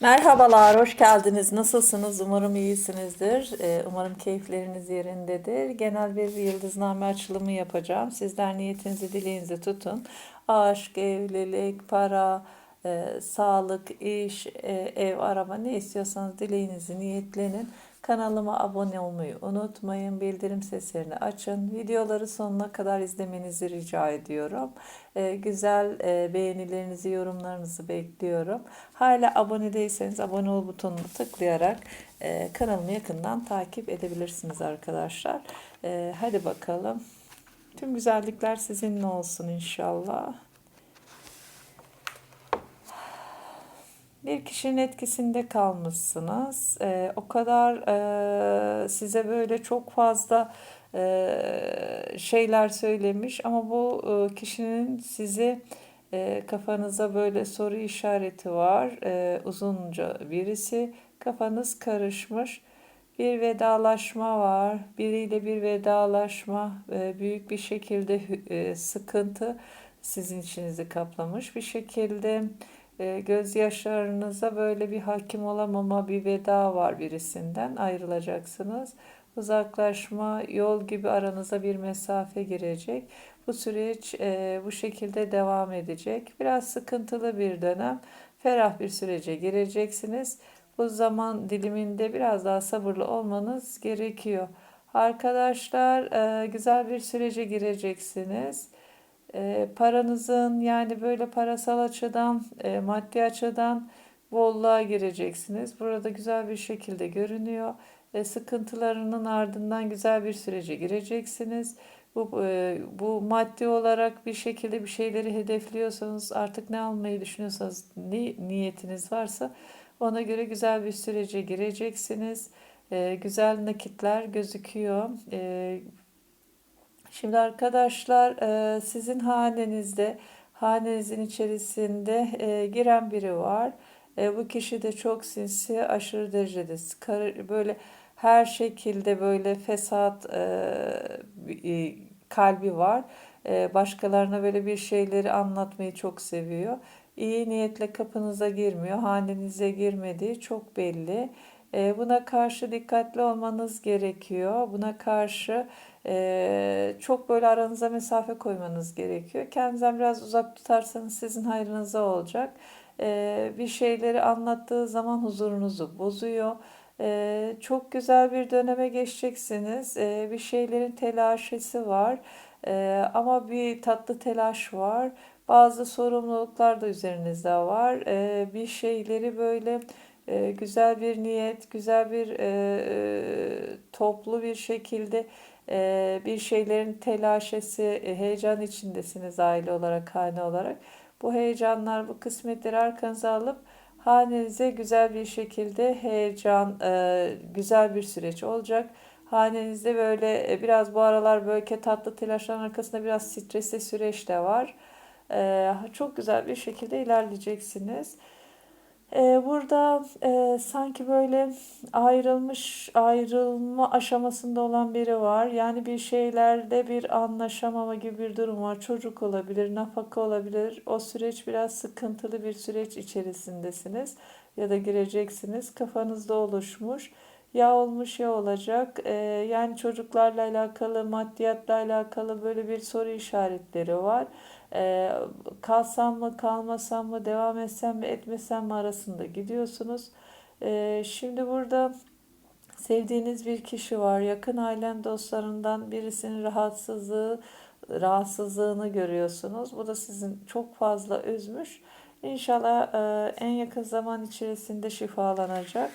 Merhabalar, hoş geldiniz. Nasılsınız? Umarım iyisinizdir. Ee, Umarım keyifleriniz yerindedir. Genel bir yıldızname açılımı yapacağım. Sizler niyetinizi, dileğinizi tutun. Aşk, evlilik, para, e, sağlık, iş, e, ev, araba ne istiyorsanız dileğinizi niyetlenin. Kanalıma abone olmayı unutmayın. Bildirim seslerini açın. Videoları sonuna kadar izlemenizi rica ediyorum. Ee, güzel e, beğenilerinizi, yorumlarınızı bekliyorum. Hala abone değilseniz abone ol butonuna tıklayarak e, kanalımı yakından takip edebilirsiniz arkadaşlar. E, hadi bakalım. Tüm güzellikler sizinle olsun inşallah. Bir kişinin etkisinde kalmışsınız. Ee, o kadar e, size böyle çok fazla e, şeyler söylemiş ama bu e, kişinin sizi e, kafanıza böyle soru işareti var. E, uzunca birisi kafanız karışmış. Bir vedalaşma var. Biriyle bir vedalaşma, e, büyük bir şekilde e, sıkıntı sizin içinizi kaplamış. Bir şekilde e, gözyaşlarınıza böyle bir hakim olamama bir veda var birisinden ayrılacaksınız. Uzaklaşma, yol gibi aranıza bir mesafe girecek. Bu süreç e, bu şekilde devam edecek. Biraz sıkıntılı bir dönem. Ferah bir sürece gireceksiniz. Bu zaman diliminde biraz daha sabırlı olmanız gerekiyor. Arkadaşlar e, güzel bir sürece gireceksiniz e, paranızın yani böyle parasal açıdan, e, maddi açıdan bolluğa gireceksiniz. Burada güzel bir şekilde görünüyor. E, sıkıntılarının ardından güzel bir sürece gireceksiniz. Bu, e, bu maddi olarak bir şekilde bir şeyleri hedefliyorsanız artık ne almayı düşünüyorsanız ne niyetiniz varsa ona göre güzel bir sürece gireceksiniz. E, güzel nakitler gözüküyor. E, Şimdi arkadaşlar e, sizin hanenizde, hanenizin içerisinde e, giren biri var. E, bu kişi de çok sinsi, aşırı derecede böyle her şekilde böyle fesat kalbi var. Başkalarına böyle bir şeyleri anlatmayı çok seviyor. İyi niyetle kapınıza girmiyor, hanenize girmediği çok belli. Buna karşı dikkatli olmanız gerekiyor. Buna karşı ee, çok böyle aranıza mesafe koymanız gerekiyor. Kendinizden biraz uzak tutarsanız sizin hayrınıza olacak. Ee, bir şeyleri anlattığı zaman huzurunuzu bozuyor. Ee, çok güzel bir döneme geçeceksiniz. Ee, bir şeylerin telaşesi var. Ee, ama bir tatlı telaş var. Bazı sorumluluklar da üzerinizde var. Ee, bir şeyleri böyle e, güzel bir niyet, güzel bir e, e toplu bir şekilde ee, bir şeylerin telaşesi, e, heyecan içindesiniz aile olarak, hane olarak. Bu heyecanlar, bu kısmetleri arkanıza alıp hanenize güzel bir şekilde heyecan, e, güzel bir süreç olacak. Hanenizde böyle e, biraz bu aralar böyle tatlı telaşların arkasında biraz stresli süreç de var. Çok güzel bir şekilde ilerleyeceksiniz. Ee, burada e, sanki böyle ayrılmış, ayrılma aşamasında olan biri var. Yani bir şeylerde bir anlaşamama gibi bir durum var. Çocuk olabilir, nafaka olabilir. O süreç biraz sıkıntılı bir süreç içerisindesiniz ya da gireceksiniz. Kafanızda oluşmuş. Ya olmuş ya olacak. Ee, yani çocuklarla alakalı, maddiyatla alakalı böyle bir soru işaretleri var. Ee, kalsam mı, kalmasam mı, devam etsem mi, etmesem mi arasında gidiyorsunuz. Ee, şimdi burada sevdiğiniz bir kişi var. Yakın ailen dostlarından birisinin rahatsızlığı, rahatsızlığını görüyorsunuz. Bu da sizin çok fazla üzmüş. İnşallah e, en yakın zaman içerisinde şifalanacak.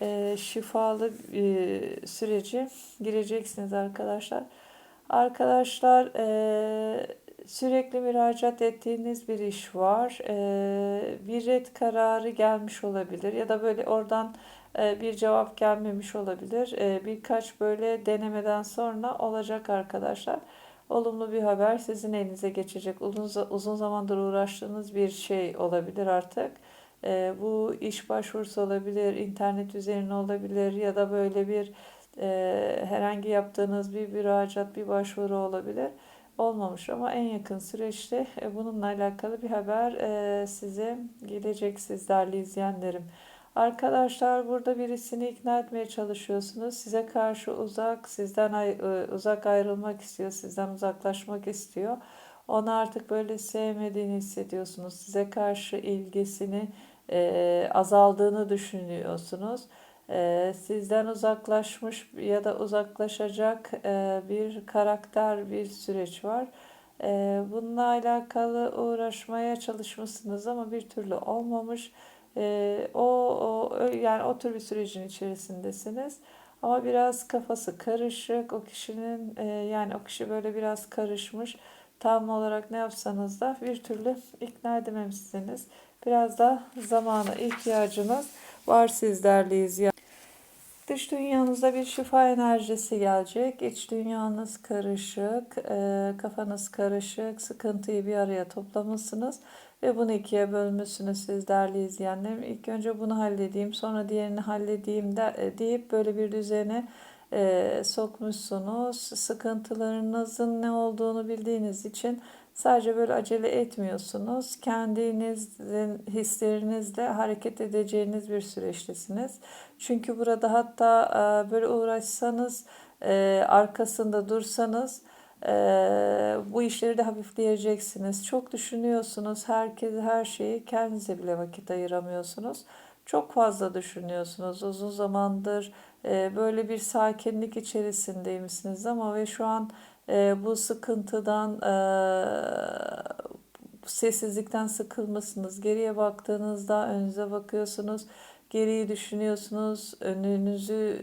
E, şifalı e, süreci gireceksiniz arkadaşlar. Arkadaşlar e, sürekli müracaat ettiğiniz bir iş var. E, bir red kararı gelmiş olabilir ya da böyle oradan e, bir cevap gelmemiş olabilir. E, birkaç böyle denemeden sonra olacak arkadaşlar. Olumlu bir haber sizin elinize geçecek. Uzun, uzun zamandır uğraştığınız bir şey olabilir artık. E, bu iş başvurusu olabilir, internet üzerine olabilir ya da böyle bir e, herhangi yaptığınız bir müracaat, bir başvuru olabilir. Olmamış ama en yakın süreçte e, bununla alakalı bir haber e, size gelecek sizlerle izleyenlerim. Arkadaşlar burada birisini ikna etmeye çalışıyorsunuz. Size karşı uzak, sizden ay- e, uzak ayrılmak istiyor, sizden uzaklaşmak istiyor. Onu artık böyle sevmediğini hissediyorsunuz. Size karşı ilgisini e, azaldığını düşünüyorsunuz. E, sizden uzaklaşmış ya da uzaklaşacak e, bir karakter, bir süreç var. E, bununla alakalı uğraşmaya çalışmışsınız ama bir türlü olmamış. E, o, o yani o tür bir sürecin içerisindesiniz. Ama biraz kafası karışık. O kişinin e, yani o kişi böyle biraz karışmış. Tam olarak ne yapsanız da bir türlü ikna edememişsiniz. Biraz da zamana ihtiyacınız var sizlerleyiz. Yani. Dış dünyanızda bir şifa enerjisi gelecek. İç dünyanız karışık, e, kafanız karışık, sıkıntıyı bir araya toplamışsınız ve bunu ikiye bölmüşsünüz siz değerli izleyenlerim. İlk önce bunu halledeyim, sonra diğerini halledeyim de, e, deyip böyle bir düzene e, sokmuşsunuz. Sıkıntılarınızın ne olduğunu bildiğiniz için sadece böyle acele etmiyorsunuz. Kendinizin hislerinizle hareket edeceğiniz bir süreçtesiniz. Çünkü burada hatta e, böyle uğraşsanız, e, arkasında dursanız e, bu işleri de hafifleyeceksiniz. Çok düşünüyorsunuz, herkes her şeyi kendinize bile vakit ayıramıyorsunuz. Çok fazla düşünüyorsunuz. Uzun zamandır e, böyle bir sakinlik içerisindeymişsiniz ama ve şu an e, bu sıkıntıdan, e, sessizlikten sıkılmışsınız. Geriye baktığınızda önünüze bakıyorsunuz. Geriyi düşünüyorsunuz, önünüzü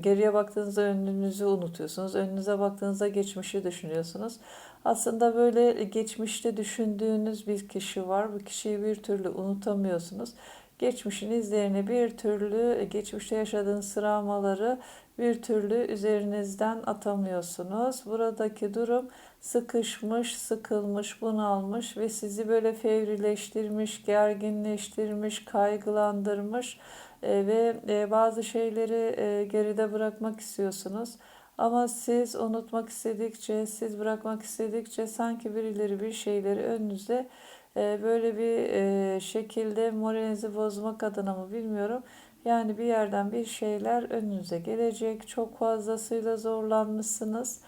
geriye baktığınızda önünüzü unutuyorsunuz. Önünüze baktığınızda geçmişi düşünüyorsunuz. Aslında böyle geçmişte düşündüğünüz bir kişi var. Bu kişiyi bir türlü unutamıyorsunuz. Geçmişin izlerini bir türlü, geçmişte yaşadığınız travmaları bir türlü üzerinizden atamıyorsunuz. Buradaki durum sıkışmış, sıkılmış, bunalmış ve sizi böyle fevrileştirmiş, gerginleştirmiş, kaygılandırmış e, ve e, bazı şeyleri e, geride bırakmak istiyorsunuz. Ama siz unutmak istedikçe, siz bırakmak istedikçe sanki birileri bir şeyleri önünüze böyle bir şekilde moralinizi bozmak adına mı bilmiyorum. Yani bir yerden bir şeyler önünüze gelecek. Çok fazlasıyla zorlanmışsınız.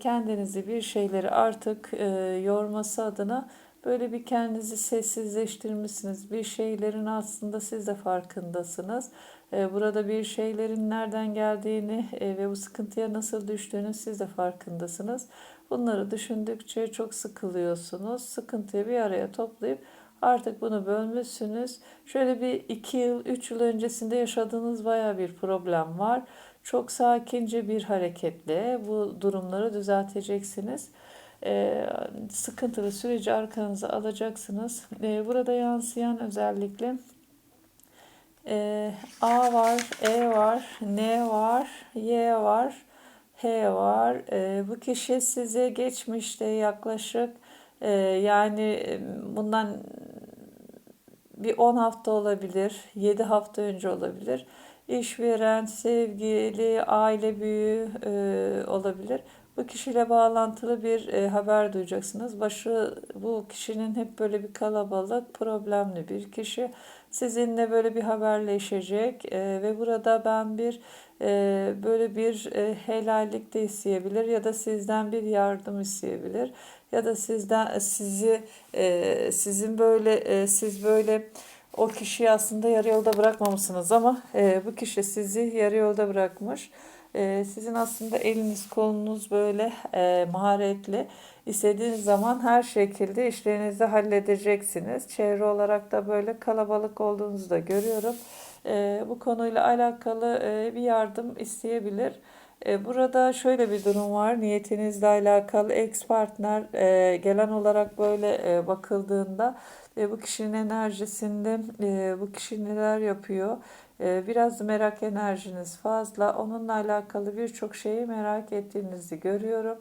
Kendinizi bir şeyleri artık yorması adına böyle bir kendinizi sessizleştirmişsiniz. Bir şeylerin aslında siz de farkındasınız. Burada bir şeylerin nereden geldiğini ve bu sıkıntıya nasıl düştüğünü siz de farkındasınız. Bunları düşündükçe çok sıkılıyorsunuz. Sıkıntıyı bir araya toplayıp artık bunu bölmüşsünüz. Şöyle bir iki yıl, üç yıl öncesinde yaşadığınız baya bir problem var. Çok sakince bir hareketle bu durumları düzelteceksiniz. Ee, sıkıntılı süreci arkanıza alacaksınız. Ee, burada yansıyan özellikle e, A var, E var, N var, Y var, H var. E, bu kişi size geçmişte yaklaşık e, yani bundan bir 10 hafta olabilir, 7 hafta önce olabilir. İşveren, sevgili, aile büyüğü e, olabilir. Bu kişiyle bağlantılı bir e, haber duyacaksınız. Başı bu kişinin hep böyle bir kalabalık, problemli bir kişi. Sizinle böyle bir haberleşecek e, ve burada ben bir e, böyle bir e, helallik de isteyebilir ya da sizden bir yardım isteyebilir ya da sizden sizi e, sizin böyle e, siz böyle o kişiyi aslında yarı yolda bırakmamışsınız ama e, bu kişi sizi yarı yolda bırakmış. E, sizin aslında eliniz kolunuz böyle e, maharetli. İstediğiniz zaman her şekilde işlerinizi halledeceksiniz. Çevre olarak da böyle kalabalık olduğunuzu da görüyorum. E, bu konuyla alakalı e, bir yardım isteyebilir. E, burada şöyle bir durum var. Niyetinizle alakalı ex partner e, gelen olarak böyle e, bakıldığında bu kişinin enerjisinde bu kişi neler yapıyor? Biraz merak enerjiniz fazla. Onunla alakalı birçok şeyi merak ettiğinizi görüyorum.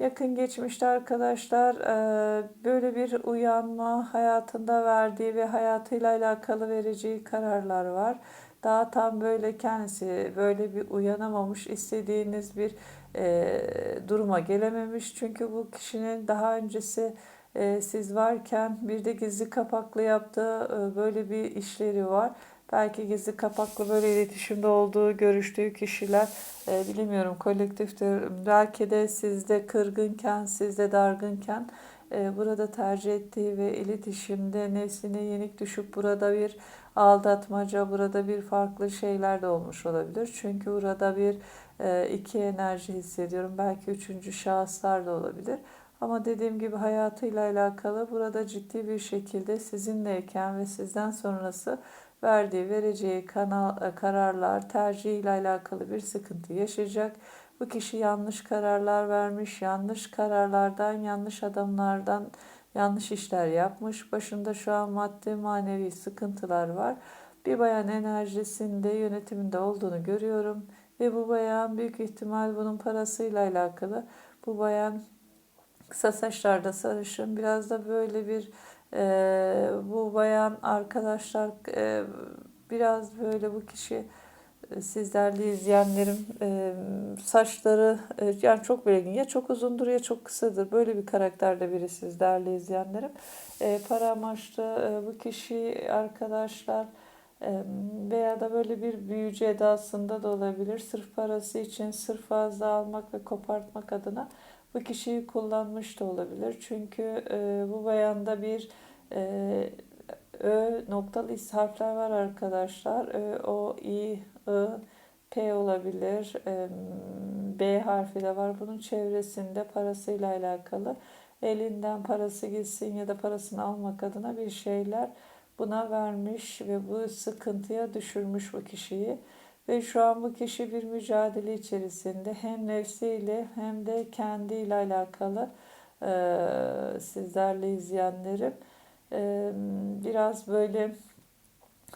Yakın geçmişte arkadaşlar e, böyle bir uyanma hayatında verdiği ve hayatıyla alakalı vereceği kararlar var. Daha tam böyle kendisi böyle bir uyanamamış, istediğiniz bir e, duruma gelememiş. Çünkü bu kişinin daha öncesi e, siz varken bir de gizli kapaklı yaptığı böyle bir işleri var. Belki gizli kapaklı böyle iletişimde olduğu, görüştüğü kişiler e, bilemiyorum kolektiftir. Belki de sizde kırgınken, sizde dargınken e, burada tercih ettiği ve iletişimde nefsine yenik düşüp burada bir aldatmaca, burada bir farklı şeyler de olmuş olabilir. Çünkü burada bir e, iki enerji hissediyorum. Belki üçüncü şahıslar da olabilir. Ama dediğim gibi hayatıyla alakalı burada ciddi bir şekilde sizinleyken ve sizden sonrası verdiği, vereceği kanal, e, kararlar, tercihiyle alakalı bir sıkıntı yaşayacak. Bu kişi yanlış kararlar vermiş, yanlış kararlardan, yanlış adamlardan yanlış işler yapmış. Başında şu an maddi manevi sıkıntılar var. Bir bayan enerjisinde yönetiminde olduğunu görüyorum. Ve bu bayan büyük ihtimal bunun parasıyla alakalı. Bu bayan kısa saçlarda sarışın. Biraz da böyle bir e, bu bayan arkadaşlar e, biraz böyle bu kişi e, sizlerle izleyenlerim e, saçları e, yani çok belirgin ya çok uzundur ya çok kısadır. Böyle bir karakterde biri sizlerle izleyenlerim. E, para amaçlı e, bu kişi arkadaşlar e, veya da böyle bir büyücü edasında da olabilir. Sırf parası için sırf fazla almak ve kopartmak adına bu kişiyi kullanmış da olabilir. Çünkü e, bu bayanda bir e, Ö noktalı harfler var arkadaşlar. Ö, O, İ, I, P olabilir. E, B harfi de var. Bunun çevresinde parasıyla alakalı. Elinden parası gitsin ya da parasını almak adına bir şeyler buna vermiş ve bu sıkıntıya düşürmüş bu kişiyi. Ve şu an bu kişi bir mücadele içerisinde. Hem nefsiyle hem de kendiyle alakalı e, sizlerle izleyenlerim. E, biraz böyle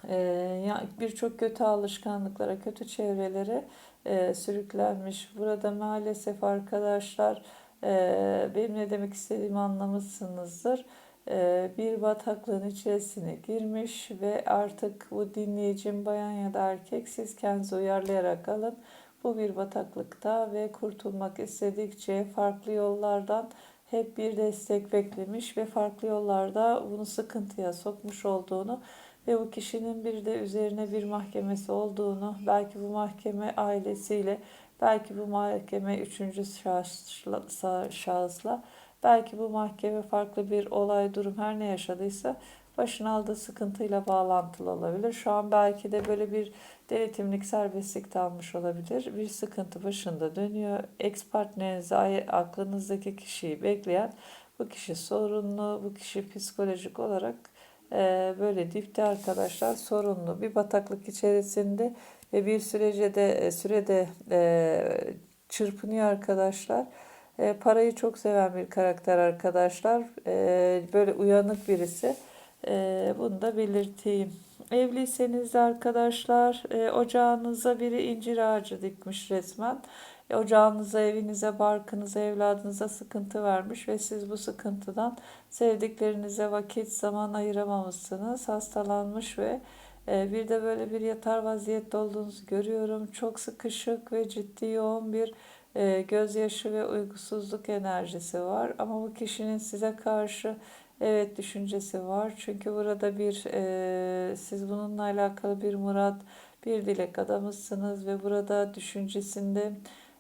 e, birçok kötü alışkanlıklara, kötü çevrelere e, sürüklenmiş. Burada maalesef arkadaşlar e, benim ne demek istediğimi anlamışsınızdır bir bataklığın içerisine girmiş ve artık bu dinleyicim bayan ya da erkek siz kendinizi uyarlayarak alın. Bu bir bataklıkta ve kurtulmak istedikçe farklı yollardan hep bir destek beklemiş ve farklı yollarda bunu sıkıntıya sokmuş olduğunu ve bu kişinin bir de üzerine bir mahkemesi olduğunu, belki bu mahkeme ailesiyle, belki bu mahkeme üçüncü şahısla, şahısla belki bu mahkeme farklı bir olay, durum her ne yaşadıysa başına aldığı sıkıntıyla bağlantılı olabilir. Şu an belki de böyle bir denetimlik serbestlik almış olabilir. Bir sıkıntı başında dönüyor. Ex partnerinizi aklınızdaki kişiyi bekleyen bu kişi sorunlu, bu kişi psikolojik olarak e, böyle dipte arkadaşlar sorunlu bir bataklık içerisinde ve bir sürece de e, sürede e, çırpınıyor arkadaşlar. E, parayı çok seven bir karakter arkadaşlar. E, böyle uyanık birisi. E, bunu da belirteyim. Evliyseniz de arkadaşlar e, ocağınıza biri incir ağacı dikmiş resmen. E, ocağınıza, evinize, barkınıza, evladınıza sıkıntı vermiş ve siz bu sıkıntıdan sevdiklerinize vakit, zaman ayıramamışsınız. Hastalanmış ve e, bir de böyle bir yatar vaziyette olduğunuzu görüyorum. Çok sıkışık ve ciddi yoğun bir e, gözyaşı ve uygusuzluk enerjisi var. Ama bu kişinin size karşı evet düşüncesi var. Çünkü burada bir e, siz bununla alakalı bir murat, bir dilek adamısınız ve burada düşüncesinde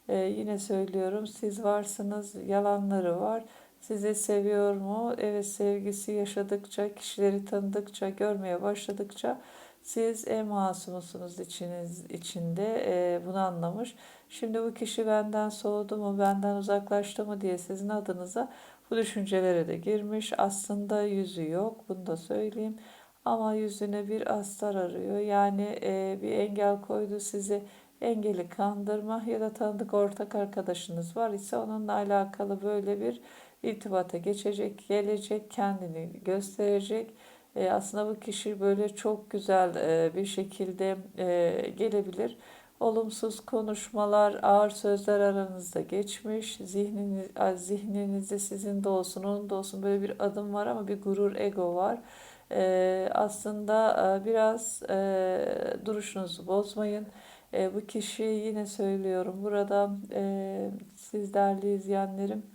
e, yine söylüyorum siz varsınız, yalanları var. Sizi seviyor mu? Evet sevgisi yaşadıkça, kişileri tanıdıkça, görmeye başladıkça siz en masumusunuz içiniz içinde e, bunu anlamış. Şimdi bu kişi benden soğudu mu, benden uzaklaştı mı diye sizin adınıza bu düşüncelere de girmiş. Aslında yüzü yok, bunu da söyleyeyim. Ama yüzüne bir astar arıyor. Yani e, bir engel koydu sizi engeli kandırma ya da tanıdık ortak arkadaşınız var ise onunla alakalı böyle bir irtibata geçecek, gelecek, kendini gösterecek. E, aslında bu kişi böyle çok güzel e, bir şekilde e, gelebilir. Olumsuz konuşmalar, ağır sözler aranızda geçmiş. Zihniniz, zihninizde sizin de olsun, onun da olsun böyle bir adım var ama bir gurur, ego var. Ee, aslında e, biraz e, duruşunuzu bozmayın. E, bu kişi yine söylüyorum burada e, siz değerli izleyenlerim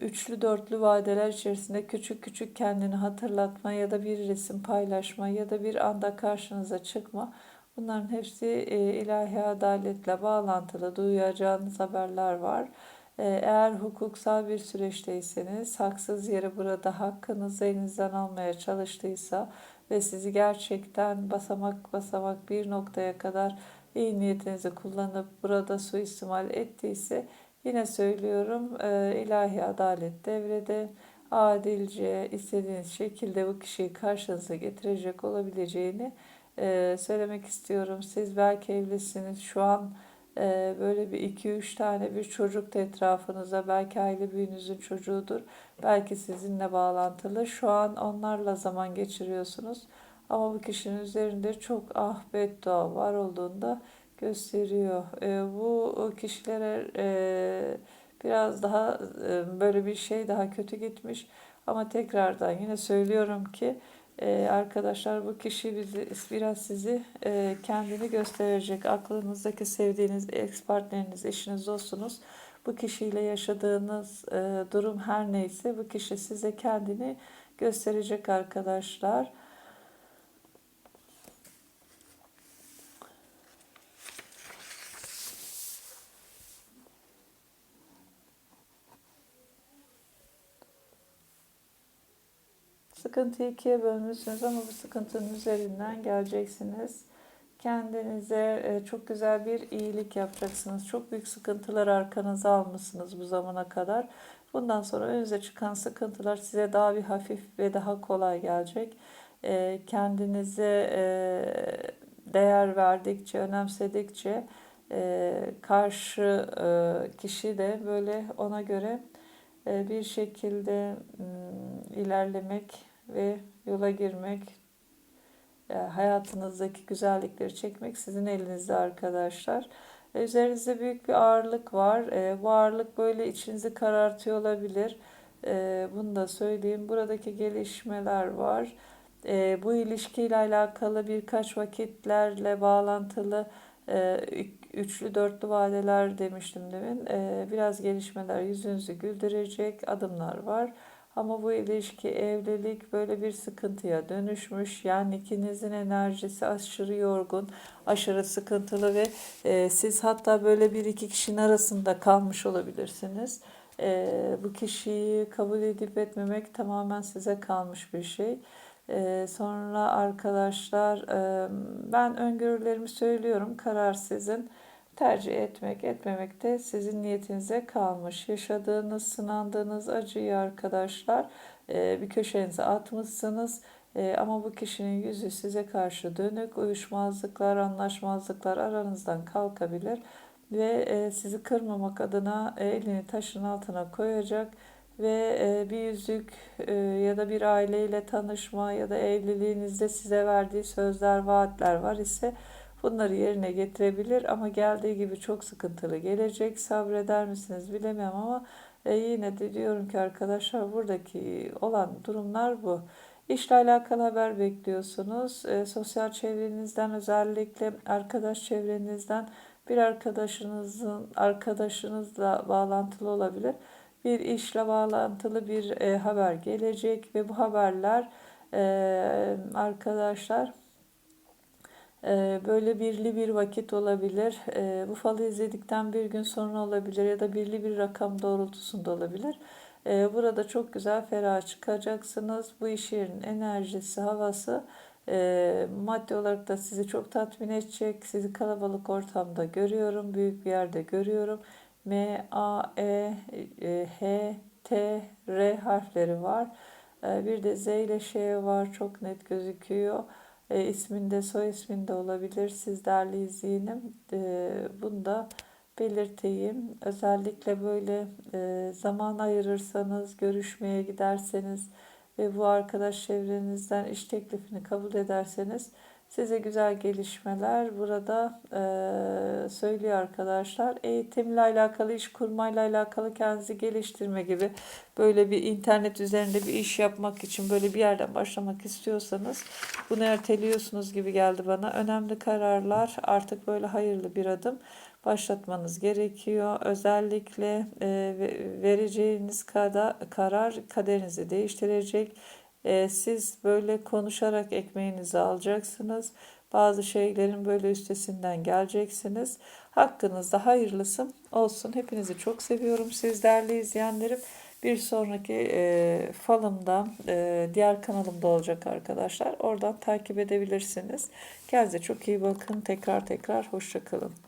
üçlü dörtlü vadeler içerisinde küçük küçük kendini hatırlatma ya da bir resim paylaşma ya da bir anda karşınıza çıkma. Bunların hepsi e, ilahi adaletle bağlantılı duyacağınız haberler var. Ee, Eğer hukuksal bir süreçteyseniz haksız yere burada hakkınızı elinizden almaya çalıştıysa ve sizi gerçekten basamak basamak bir noktaya kadar iyi niyetinizi kullanıp burada suistimal ettiyse Yine söylüyorum e, ilahi adalet devrede adilce istediğiniz şekilde bu kişiyi karşınıza getirecek olabileceğini e, söylemek istiyorum. Siz belki evlisiniz şu an e, böyle bir iki üç tane bir çocuk da etrafınıza belki aile büyüğünüzün çocuğudur. Belki sizinle bağlantılı. Şu an onlarla zaman geçiriyorsunuz. Ama bu kişinin üzerinde çok ah beddua var olduğunda gösteriyor. E, bu kişilere e, biraz daha e, böyle bir şey daha kötü gitmiş. Ama tekrardan yine söylüyorum ki e, arkadaşlar bu kişi bizi biraz sizi e, kendini gösterecek. Aklınızdaki sevdiğiniz ex partneriniz, eşiniz, dostunuz bu kişiyle yaşadığınız e, durum her neyse bu kişi size kendini gösterecek arkadaşlar. Sıkıntıyı ikiye bölmüşsünüz ama bu sıkıntının üzerinden geleceksiniz. Kendinize e, çok güzel bir iyilik yapacaksınız. Çok büyük sıkıntılar arkanıza almışsınız bu zamana kadar. Bundan sonra önünüze çıkan sıkıntılar size daha bir hafif ve daha kolay gelecek. E, kendinize e, değer verdikçe, önemsedikçe karşı kişi de böyle ona göre bir şekilde ilerlemek ve yola girmek, e, hayatınızdaki güzellikleri çekmek sizin elinizde arkadaşlar. E, üzerinizde büyük bir ağırlık var. E, bu ağırlık böyle içinizi karartıyor olabilir. Bunu da söyleyeyim. Buradaki gelişmeler var. Bu ilişkiyle alakalı birkaç vakitlerle bağlantılı üçlü dörtlü vadeler demiştim demin. Biraz gelişmeler yüzünüzü güldürecek adımlar var. Ama bu ilişki, evlilik böyle bir sıkıntıya dönüşmüş. Yani ikinizin enerjisi aşırı yorgun, aşırı sıkıntılı ve e, siz hatta böyle bir iki kişinin arasında kalmış olabilirsiniz. E, bu kişiyi kabul edip etmemek tamamen size kalmış bir şey. E, sonra arkadaşlar e, ben öngörülerimi söylüyorum. Karar sizin tercih etmek, etmemek de sizin niyetinize kalmış. Yaşadığınız, sınandığınız acıyı arkadaşlar e, bir köşenize atmışsınız. E, ama bu kişinin yüzü size karşı dönük, uyuşmazlıklar, anlaşmazlıklar aranızdan kalkabilir ve e, sizi kırmamak adına elini taşın altına koyacak ve bir yüzük ya da bir aileyle tanışma ya da evliliğinizde size verdiği sözler, vaatler var ise bunları yerine getirebilir ama geldiği gibi çok sıkıntılı gelecek. Sabreder misiniz bilemem ama e, yine de diyorum ki arkadaşlar buradaki olan durumlar bu. İşle alakalı haber bekliyorsunuz. E, sosyal çevrenizden özellikle arkadaş çevrenizden bir arkadaşınızın arkadaşınızla bağlantılı olabilir. Bir işle bağlantılı bir e, haber gelecek ve bu haberler e, arkadaşlar böyle birli bir vakit olabilir. Ee, bu falı izledikten bir gün sonra olabilir ya da birli bir rakam doğrultusunda olabilir. Ee, burada çok güzel ferah çıkacaksınız. Bu iş yerinin enerjisi, havası e, maddi olarak da sizi çok tatmin edecek. Sizi kalabalık ortamda görüyorum. Büyük bir yerde görüyorum. M, A, E, e H, T, R harfleri var. Bir de Z ile Ş var. Çok net gözüküyor e, isminde soy isminde olabilir. Siz değerli izleyenim. E, bunu da belirteyim. Özellikle böyle e, zaman ayırırsanız, görüşmeye giderseniz ve bu arkadaş çevrenizden iş teklifini kabul ederseniz size güzel gelişmeler burada e, söylüyor arkadaşlar. Eğitimle alakalı, iş kurmayla alakalı kendinizi geliştirme gibi böyle bir internet üzerinde bir iş yapmak için böyle bir yerden başlamak istiyorsanız bunu erteliyorsunuz gibi geldi bana. Önemli kararlar artık böyle hayırlı bir adım. başlatmanız gerekiyor. Özellikle e, ve- vereceğiniz kada, karar kaderinizi değiştirecek. E, siz böyle konuşarak ekmeğinizi alacaksınız. Bazı şeylerin böyle üstesinden geleceksiniz. Hakkınızda hayırlısı olsun. Hepinizi çok seviyorum. Siz değerli izleyenlerim. Bir sonraki e, falımda e, diğer kanalımda olacak arkadaşlar. Oradan takip edebilirsiniz. Kendinize çok iyi bakın. Tekrar tekrar hoşçakalın.